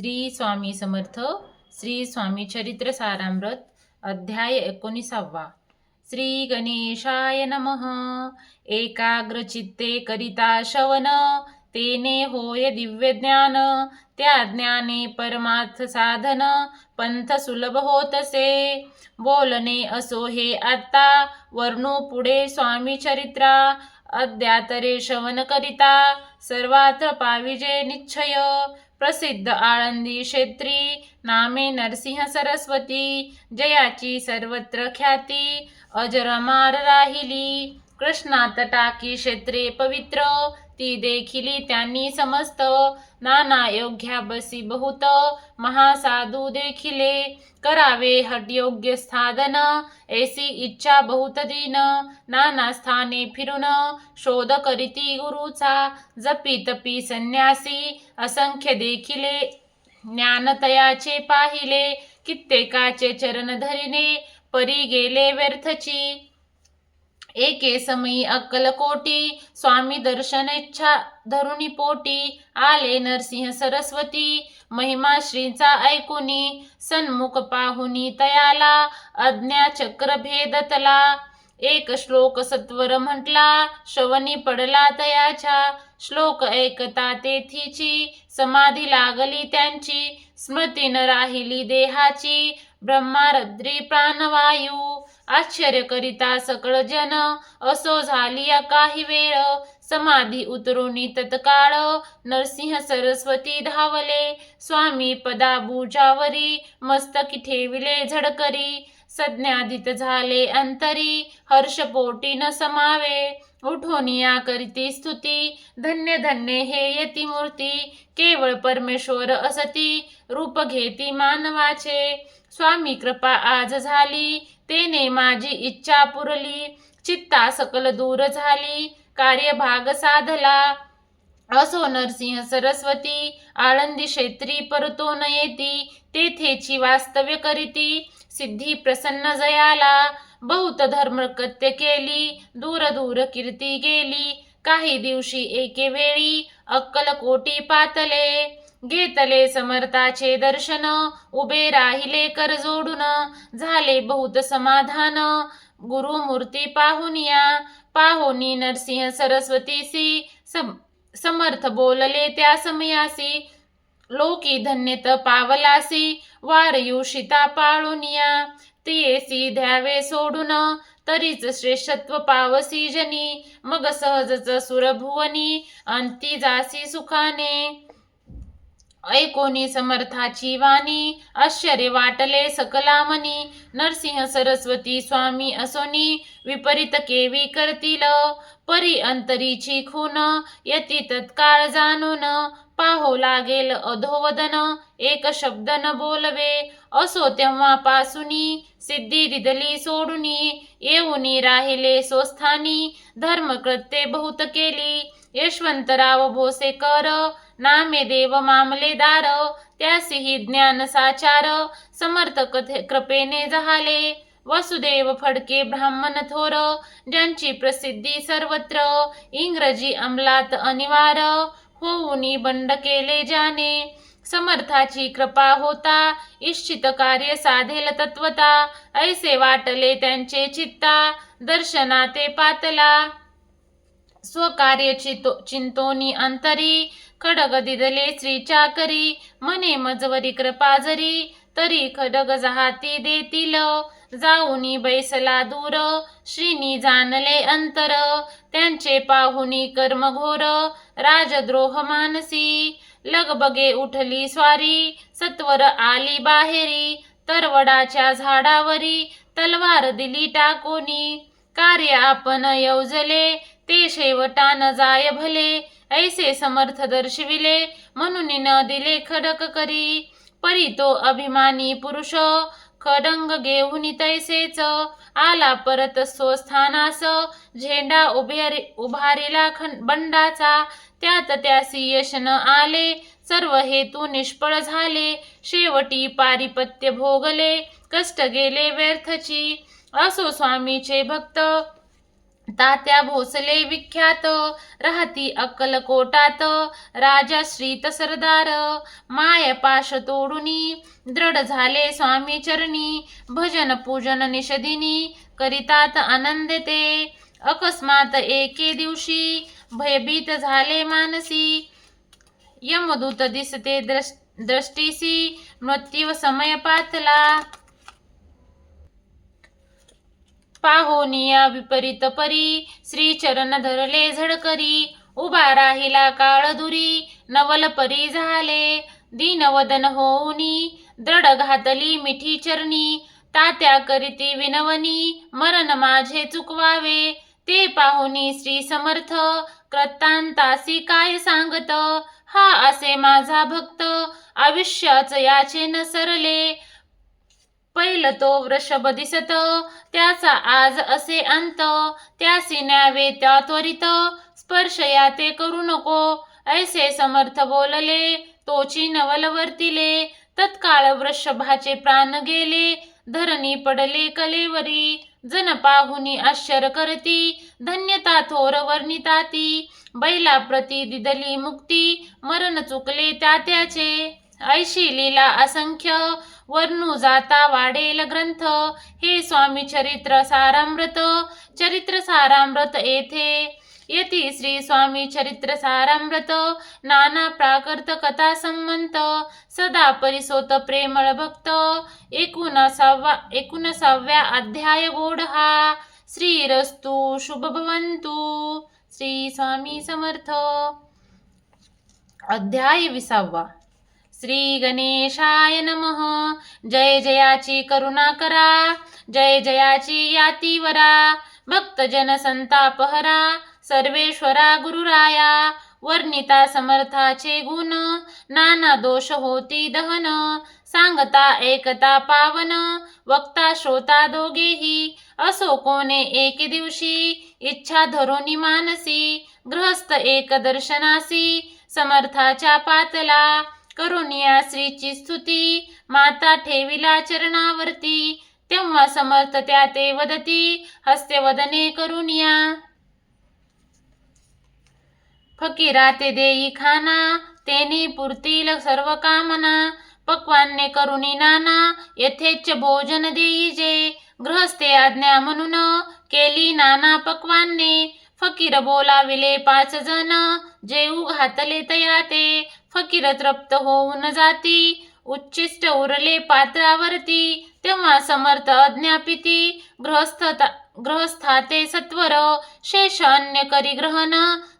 श्री स्वामी समर्थ श्री स्वामी चरित्र सारामृत अध्याय एकोणीसावा. श्री गणेशाय नमः. एकाग्रचित्ते करिता शवन तेने होय दिव्य ज्ञान त्या ज्ञाने परमार्थ साधन पंथ सुलभ होतसे. बोलणे असो हे आता वर्णू पुढे स्वामी चरित्रा अद्यातरे शवन करिता सर्वात्र पाविजे निश्चय. प्रसिद्ध आळंदी क्षेत्री नामे नरसिंह सरस्वती जयाची सर्वत्र ख्याती अजरमार राहिली कृष्णात टाकी क्षेत्रे पवित्र ती देखिली त्यांनी समस्त नाना योग्या बसी बहुत महासाधू देखिले. करावे हटयोग्य साधन ऐसी इच्छा बहुत दिन. नाना स्थाने फिरून शोध करीती गुरुचा. जपी तपी संन्यासी असंख्य देखिले. ज्ञानतयाचे पाहिले कित्येकाचे चरण धरिने परी गेले व्यर्थची. एके समयी अक्कलकोटी स्वामी दर्शन इच्छा धरुणी पोटी आले नरसिंह सरस्वती महिमा श्रीचा ऐकुनी सन्मुख पाहुनी तयाला अज्ञा चक्र भेदतला एक श्लोक सत्वर म्हटला श्रवणी पडला तयाच्या श्लोक ऐकता तेथीची समाधी लागली त्यांची स्मृती न राहिली देहाची ब्रह्मारद्री प्राणवायू आश्चर्य करिता सकळ जन असो झाली या काही वेळ. समाधी उतरुनी तत्काळ नरसिंह सरस्वती धावले. स्वामी पदा बुजावरी मस्तकी ठेविले झडकरी. सज्ञादित झाले अंतरी हर्षपोटी न समावे. उठोनिया करीती स्तुती धन्य धन्य हे यती मूर्ती. केवळ परमेश्वर असती रूप घेती मानवाचे. स्वामी कृपा आज झाली. तेने माझी इच्छा पुरली. चित्ता सकल दूर झाली. कार्यभाग साधला. असो नरसिंह सरस्वती आळंदी क्षेत्री परतो न येती. तेथेची वास्तव्य करीती. सिद्धी प्रसन्न जयाला. बहुत धर्मकृत्य केली. दूर दूर कीर्ती गेली. काही दिवशी एके वेळी अक्कलकोटी पातले. घेतले समर्थाचे दर्शन उभे राहिले कर जोडून. झाले बहुत समाधान. गुरुमूर्ती पाहुनिया पाहुनी नरसिंह सरस्वतीसी सम समर्थ बोलले त्या समयासी. लोकी धन्यत पावलासी. वारयुषिता पाळुनिया तियेसी द्यावे सोडून. तरीच श्रेष्ठत्व पावसी जनी. मग सहजच सुरभुवनी. अंती जासी सुखाने. ऐकोनी समर्थाची वाणी आश्चर्य वाटले सकलामनी नरसिंह सरस्वती स्वामी असोनी विपरीत केवी करतील. परी अंतरीची खून यती तत्काळ जाणून. पाहो लागेल अधोवदन एक शब्द न बोलवे. असो तेव्हापासुनी सिद्धी दिदली सोडुनी. येऊनी राहिले स्वस्थानी धर्मकृत्ये बहुत केली. यशवंतराव भोसेकर नामे देव मामलेदार त्यासही ज्ञान साचार समर्थ कृपेने जहाले. वसुदेव फडके ब्राह्मण थोर ज्यांची प्रसिद्धी सर्वत्र. इंग्रजी अंमलात अनिवार होऊनी बंड केले जाने समर्थाची कृपा होता इच्छित कार्य साधेल तत्वता. ऐसे वाटले त्यांचे चित्ता दर्शनाते पातला. स्वकार्य चितो चिंतोनी अंतरी खडग दिदले श्री चाकरी मने मजवरी कृपा तरी खडग जहाती देतील जाऊनी बैसला दूर श्रीनी जाणले अंतर त्यांचे पाहुनी कर्मघोर राजद्रोह मानसी लगबगे उठली स्वारी सत्वर आली बाहेरी तरवडाच्या झाडावरी तलवार दिली टाकोनी कार्य आपण योजले ते शेवटान जाय भले ऐसे समर्थ दर्शविले म्हणून न दिले खडक करी. परी तो अभिमानी पुरुष खडंग घेऊन तैसेच आला परत स्वस्थानास झेंडा उभारी उभारिला बंडाचा. त्यात त्यासी यश न आले सर्व हेतू निष्फळ झाले. शेवटी पारिपत्य भोगले कष्ट गेले व्यर्थची. असो स्वामीचे भक्त तात्या भोसले विख्यात राहती अक्कलकोटात राजा श्रीत सरदार माय पाश तोडुनी दृढ झाले स्वामी चरणी भजन पूजन निषदिनी करितात आनंद ते अकस्मात एके दिवशी भयभीत झाले मानसी. यमदूत दिसते द्रष्टीसी दृष्टीसी मृत्यू समय पातला. पाहोनिया विपरीत परी. श्री चरण धरले झडकरी. उभा राहिला काळ दुरी. नवल परी झाले. दीनवदन होऊनी. दृढ घातली मिठी चरणी. तात्या करीती विनवनी. मरण माझे चुकवावे. ते पाहुनी श्री समर्थ. कृतांतासी काय सांगत? हा असे माझा भक्त. आयुष्याच याचे नसरले सरले पैल तो वृषभ दिसत त्याचा आज असे अंत त्यासी न्यावे त्या त्वरित स्पर्श या ते करू नको. ऐसे समर्थ बोलले तोची नवल वर्तिले. तत्काळ वृषभाचे प्राण गेले धरणी पडले कलेवरी. जन पाहुनी आश्चर्य करती धन्यता थोर वर्णिताती. बैला प्रती दिदली मुक्ती मरण चुकले त्या त्याचे. ऐशी लीला असंख्य वर्णू जाता वाढेल ग्रंथ. हे स्वामी चरित्र सारामृत. चरित्र सारामृत येथे. येती श्री स्वामी चरित्र सारामृत. नाना प्राकृत कथा संमंत. सदा परिसोत प्रेमळ भक्त. एकोणसावा एकोणसाव्या अध्याय गोड हा. श्रीरस्तु शुभ भवंतु श्री स्वामी समर्थ. अध्याय विसावा. श्री गणेशाय नमः. जय जयाची करुणा करा. जय जयाची यातीवरा भक्तजन संतापहरा सर्वेश्वरा गुरुराया. वर्णिता समर्थाचे गुण. नाना दोष होती दहन. सांगता एकता पावन. वक्ता श्रोता दोघेही. असो कोणे एक दिवशी. इच्छा धरोनी मानसी. गृहस्थ एक दर्शनासी. समर्थाच्या पातला. करुणिया श्रीची स्तुती. माता ठेविला चरणावरती. तेव्हा समर्थ त्या ते वदती. हस्ते वदने करुणिया. फकीरा ते देई खाना. तेनी पुरतील सर्व कामना. पक्वान्ने करुणी नाना. यथेच भोजन देई जे. गृहस्थे आज्ञा म्हणून केली नाना पक्वान्ने. फकीर बोलाविले पाच जण. जेऊ घातले तया ते. फकीर तृप्त होऊन जाती. उच्चिष्ट उरले पात्रावरती तेव्हा समर्थ अज्ञापिती गृहस्थता गृहस्थाते सत्वर शेष अन्य करी ग्रहण.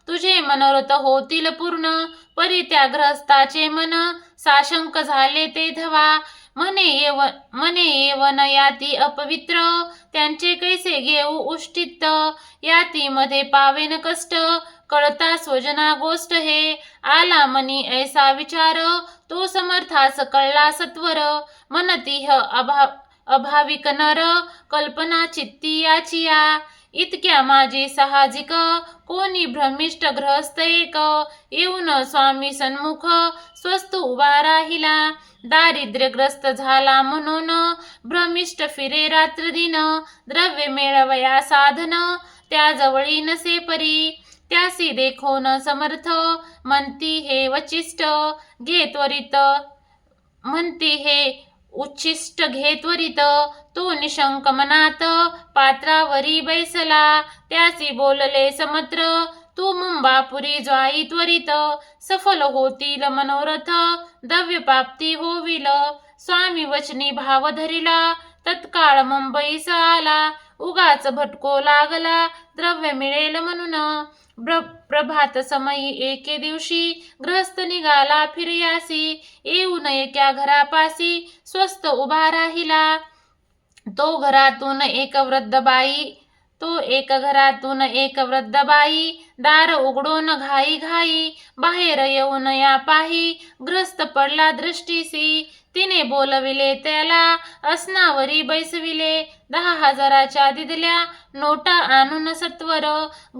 तुझे मनोरथ होतील पूर्ण परी त्या गृहस्थाचे मन. साशंक झाले ते धवा. मने येव मने येवन याती अपवित्र. त्यांचे कैसे घेऊ उष्टित? याती मध्ये पावेन कष्ट. कळता स्वजना गोष्ट हे. आला मनी ऐसा विचार तो समर्थास कळला सत्वर. मनतीह अभा अभाविक नर कल्पना चित्ती याचिया. इतक्या माझी साहजिक कोणी भ्रमिष्ट ग्रहस्थ एक. येऊन स्वामी सन्मुख स्वस्त उभा राहिला. दारिद्र्यग्रस्त झाला म्हणून भ्रमिष्ट फिरे रात्र दिन द्रव्य मेळवया साधन त्या जवळी नसे परी. त्यासी देखो न समर्थ म्हणती हे वचिष्ट घे त्वरित. म्हणती हे उच्छिष्ट घे त्वरित. तो निशंक मनात पात्रावरी बैसला. त्यासी बोलले समत्र तू मुंबापुरी ज्वाई त्वरित. सफल होतील मनोरथ दव्य प्राप्ती होविल. स्वामी वचनी भाव धरिला तत्काळ मुंबईस आला उगाच भटको लागला द्रव्य मिळेल म्हणून. प्र प्रभात समयी एके दिवशी ग्रस्त निघाला फिर्यासी. येऊन एका घरापासी स्वस्त उभा राहिला. तो घरातून एक वृद्ध बाई तो एक घरातून एक वृद्ध बाई दार उघडून घाई घाई बाहेर येऊन या पाही ग्रस्त पडला दृष्टीसी. तिने बोलविले त्याला असनावरी बैसविले दहा हजाराच्या दिदल्या नोटा आणून सत्वर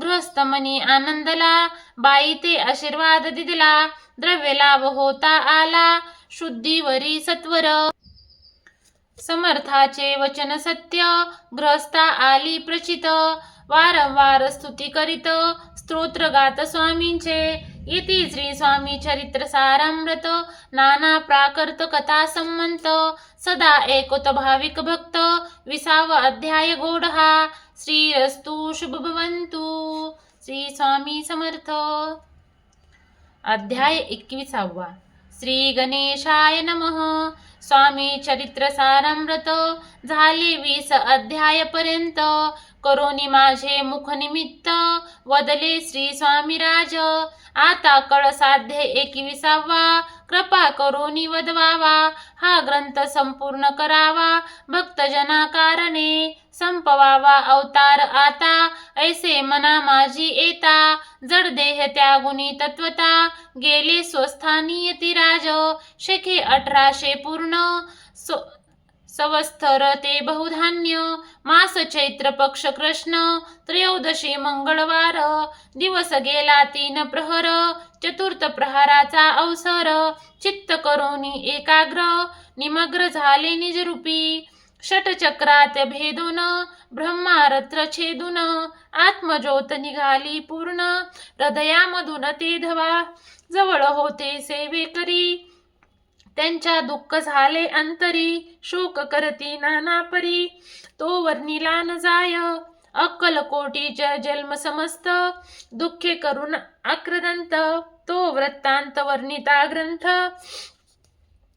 ग्रस्त मनी आनंदला. बाई ते आशीर्वाद दिदला द्रव्य लाभ होता आला शुद्धीवरी सत्वर. समर्थाचे वचन सत्य ग्रहस्था आली प्रचित. वारंवार स्तुती करीत स्तोत्र गात स्वामींचे. इति श्री स्वामी चरित्र सारामृत नाना प्राकृत कथा संमंत. सदा एकोत भाविक भक्त विसाव अध्याय गोड हा श्री शुभ भवंतु श्री स्वामी समर्थ. अध्याय एकविसावा. श्री गणेशाय नमः. स्वामी चरित्र सारामृत झाले वीस अध्यायपर्यंत करोनी माझे मुख निमित्त वदले श्री स्वामीराज. आता कळ साध्य एकविसावा कृपा करोनी वदवावा. हा ग्रंथ संपूर्ण करावा भक्तजना कारणे. संपवावा अवतार आता ऐसे मना माझी येता. जड देह त्यागुनी तत्वता गेले स्वस्थानी यतिराज शेखे अठराशे पूर्ण सो सवस्थर ते बहुधान्य मास चैत्र पक्ष कृष्ण त्रयोदशी मंगळवार दिवस गेला तीन प्रहर चतुर्थ प्रहाराचा अवसर चित्त करोनी एकाग्र निमग्र झाले निजरूपी षटचक्रात भेदून ब्रह्मारत्र छेदून आत्मज्योत निघाली पूर्ण हृदयामधून ते धवा जवळ होते सेवे करी त्यांच्या दुःख झाले अंतरी शोक करती नाना परी तो वर्णिला न जाय अक्कल कोटीच जन्म समस्त. दुःखे करून आक्रदंत तो वृत्तांत वर्णिता ग्रंथ.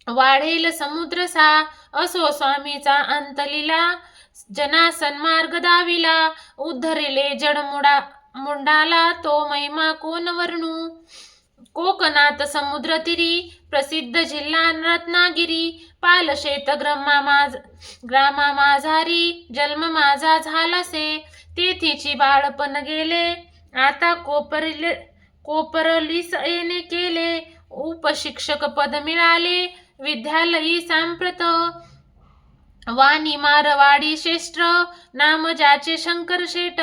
वाढेल समुद्र सा असो स्वामीचा अंतलीला जना सन्मार्ग दाविला उद्धरिले जडमुडा मुंडाला तो महिमा कोण वर्णू? कोकणात समुद्र तिरी प्रसिद्ध जिल्हा रत्नागिरी पालशेत ग्रामा माझ ग्रामा माझारी जन्म माझा झालासे तेथीची बाळपण गेले आता कोपरले कोपरलीस येणे केले उपशिक्षक पद मिळाले विद्यालयी सांप्रत वाणी मारवाडी श्रेष्ठ नाम ज्याचे शंकर शेट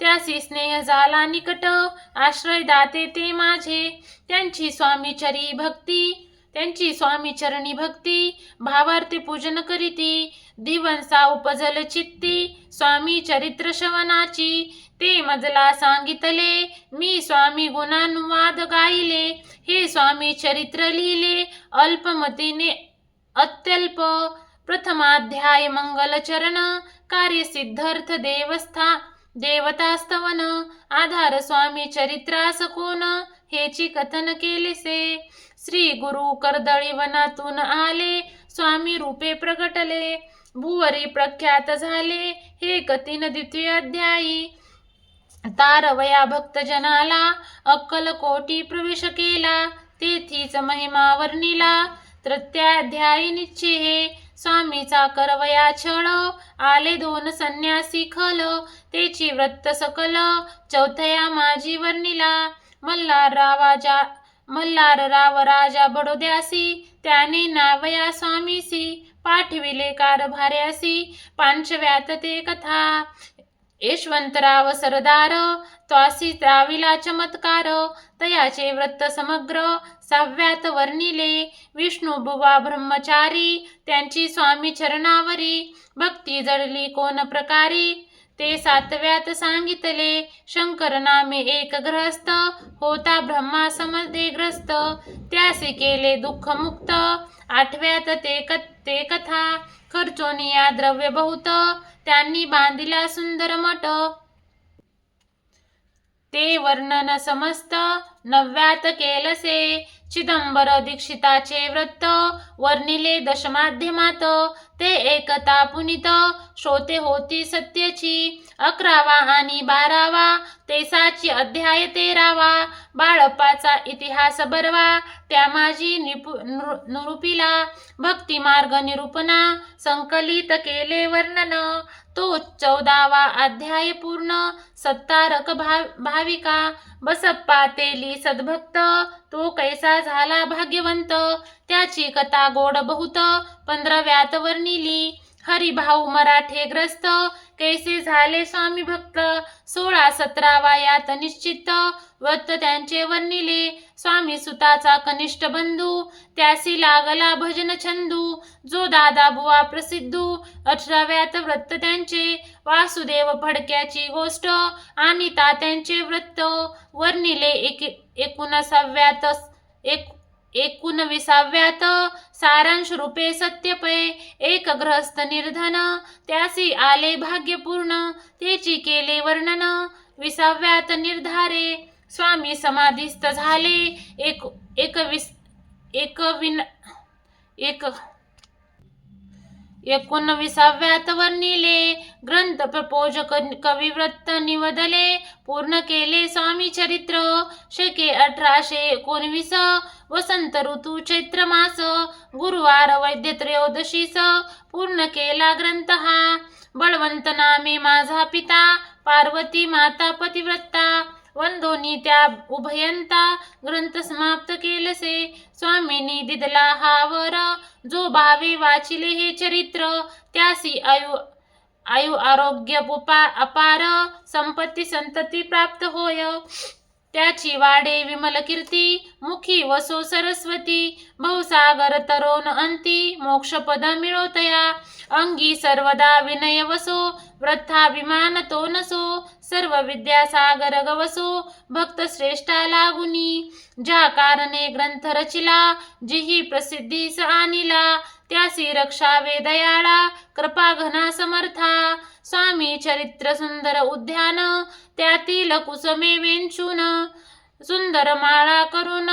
त्यासी स्नेह झाला निकट आश्रय दाते ते माझे. त्यांची स्वामीचरी भक्ती त्यांची स्वामी चरणी भक्ती भावार्थी पूजन करीती दिवंसा उपजल चित्ती स्वामी चरित्र श्रवणाची. ते मजला सांगितले मी स्वामी गुणानुवाद गायले हे स्वामी चरित्र लिहिले अल्पमतीने अत्यल्प प्रथमाध्याय मंगलचरण कार्य सिद्धार्थ देवस्था देवतास्तवन आधार स्वामी चरित्रास कोण हेची कथन केलेसे श्री गुरु कर्दळी वनातून आले स्वामी रूपे प्रगटले भुवरी प्रख्यात झाले हे कथिन द्वितीय अध्यायी तारवया भक्तजनाला अक्कल कोटी प्रवेश केला तेथीच महिमा वर्णिला तृतीयाध्यायी निश्चे हे स्वामीचा करवया छळ आले दोन संन्यासी खल तेची व्रत सकल चौथया माझी वर्णिला. मल्हार रावाजा मल्हार राव राजा बडोद्यासी त्याने नावया स्वामीसी पाठविले कारभार्यासी पांचव्यात ते कथा. यशवंतराव सरदार त्वासी त्राविला चमत्कार तयाचे व्रत समग्र सहाव्यात वर्णिले विष्णू बुवा ब्रह्मचारी त्यांची स्वामी चरणावरी भक्ती जडली कोण प्रकारी ते सातव्यात सांगितले शंकर नामे एक ग्रस्त होता ब्रह्मा समजे ग्रस्त त्यासे केले दुःख मुक्त आठव्यात ते क ते कथा खर्चोनिया द्रव्य बहुत त्यांनी बांधिला सुंदर मठ. ते वर्णन समस्त नवव्यात केलसे. चिदंबर दीक्षिताचे व्रत वर्णिले दशमाध्यमात. ते एकता पुनित श्रोते होती सत्यची. अकरावा आणि बारावा तेसाची अध्याय तेरावा. बाळप्पाचा इतिहास बरवा त्या माझी निपु नृ- निरूपिला भक्ती मार्ग निरूपणा संकलित केले वर्णन. तो चौदावा अध्याय पूर्ण सत्तारक भाव भाविका. बसप्पा तेली सद्भक्त. तो कैसा झाला भाग्यवंत? त्याची कथा गोड बहुत. पंधराव्यात वर्णिली. हरिभाऊ मराठे ग्रस्त कैसे झाले स्वामी भक्त? सोळा सतरा वायात निश्चित. व्रत त्यांचे वर्णिले. स्वामी सुताचा कनिष्ठ बंधू. त्यासी लागला भजन छंदू. जो दादा बुवा प्रसिद्धू. अठराव्यात व्रत त्यांचे. वासुदेव फडक्याची गोष्ट. आणि तात्यांचे व्रत. वर्णिले एक एकोणसाव्यात एक एकोणविसाव्यात सारांश रूपे सत्यपय एक ग्रहस्थ निर्धन त्यासी आले भाग्यपूर्ण तेची केले वर्णन विसाव्यात निर्धारे स्वामी समाधिस्थ झाले एक एक विस एक विन एक एकोणविसाव्यात वर्णिले. ग्रंथ प्रपोज कविव्रत निवदले. पूर्ण केले स्वामी चरित्र. शके अठराशे एकोणवीस. वसंत ऋतू चैत्र मास. गुरुवार वैद्य त्रयोदशीस पूर्ण केला ग्रंथ हा. बळवंत नामे माझा पिता. पार्वती माता पतिव्रता. वंदोनी त्या उभयंता ग्रंथ समाप्त केलसे. स्वामींनी दिदला हा वर. जो भावे वाचिले हे चरित्र त्यासी आयु आयु आरोग्य उपा अपार. संपत्ती संतती प्राप्त होय. त्याची वाडे विमल कीर्ती मुखी वसो सरस्वती भवसागर तरोन अंती मोक्षपद मिळोतया. अंगी सर्वदा विनय वसो व्रथाभिमान तो नसो सर्व विद्यासागर गवसो भक्त श्रेष्ठा लागुनी. ज्या कारणे ग्रंथ रचिला जिही प्रसिद्धीस आणिला. त्यासी रक्षा वेदयाळा कृपा घना समर्था स्वामी चरित्र सुंदर उद्यान त्यातील कुसमे वेंचून सुंदर माळा करून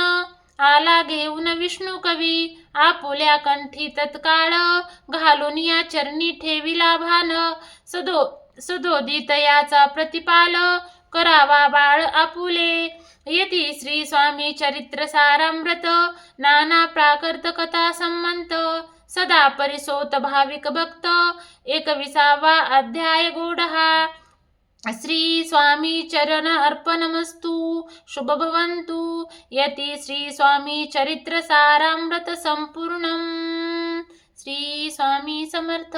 आला घेऊन विष्णू कवी आपुल्या कंठी तत्काळ घालून या चरणी ठेविला भान सदो सुधोदित याचा प्रतिपाल करावा बाळ आपुले. यती श्री स्वामी चरित्र सारामृत नाना प्राकृत कथा संमंत सदा परिसोत भाविक भक्त एकविसावा अध्याय गोडहा श्री स्वामी चरण अर्पणमस्तु शुभ भवन्तु. यति श्री स्वामी चरित्र सारामृत श्री स्वामी समर्थ।